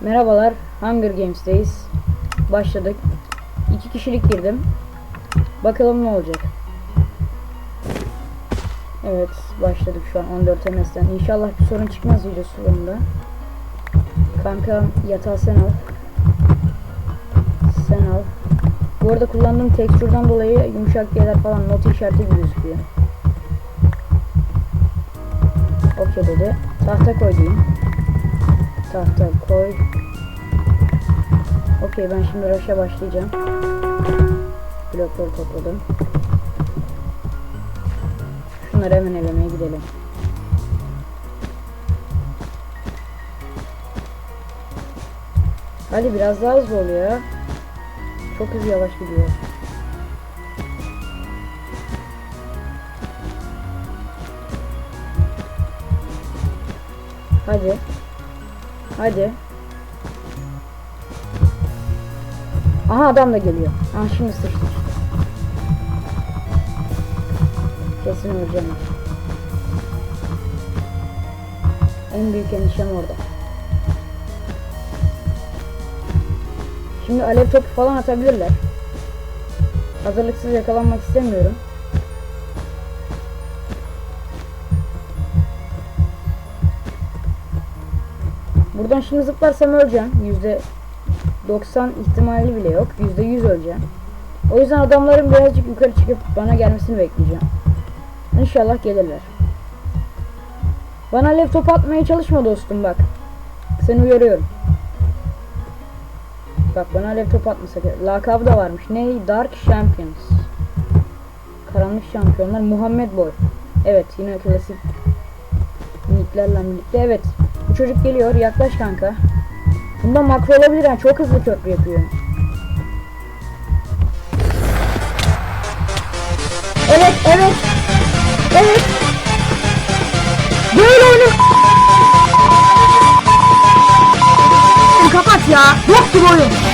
Merhabalar, Hunger Games'teyiz. Başladık. İki kişilik girdim. Bakalım ne olacak. Evet, başladık şu an 14 MS'den. İnşallah bir sorun çıkmaz video sonunda. Kanka yatağı sen al. Sen al. Bu arada kullandığım tekstürden dolayı yumuşak yerler falan not işareti gibi gözüküyor. Okey dedi. Tahta koy diyeyim. Tahta koy. Okey ben şimdi rush'a başlayacağım. Blokları topladım. Şunları hemen elemeye gidelim. Hadi biraz daha hızlı oluyor ya. Çok hızlı yavaş gidiyor. Hadi. Hadi. Aha adam da geliyor. Aha şimdi sıçtı. Kesin öleceğim. En büyük endişem orada. Şimdi alev topu falan atabilirler. Hazırlıksız yakalanmak istemiyorum. Buradan şimdi zıplarsam öleceğim. Yüzde 90 ihtimali bile yok. Yüzde 100 öleceğim. O yüzden adamların birazcık yukarı çıkıp bana gelmesini bekleyeceğim. İnşallah gelirler. Bana alev top atmaya çalışma dostum bak. Seni uyarıyorum. Bak bana alev top atmasa gerek. Lakabı da varmış. Ne? Dark Champions. Karanlık şampiyonlar. Muhammed Boy. Evet yine klasik nicklerle birlikte. Evet. Bu çocuk geliyor. Yaklaş kanka. Bunda makro olabilir yani. Çok hızlı köprü yapıyor. Evet, evet. Evet. Böyle oyun. Kapat ya. Yok oyun.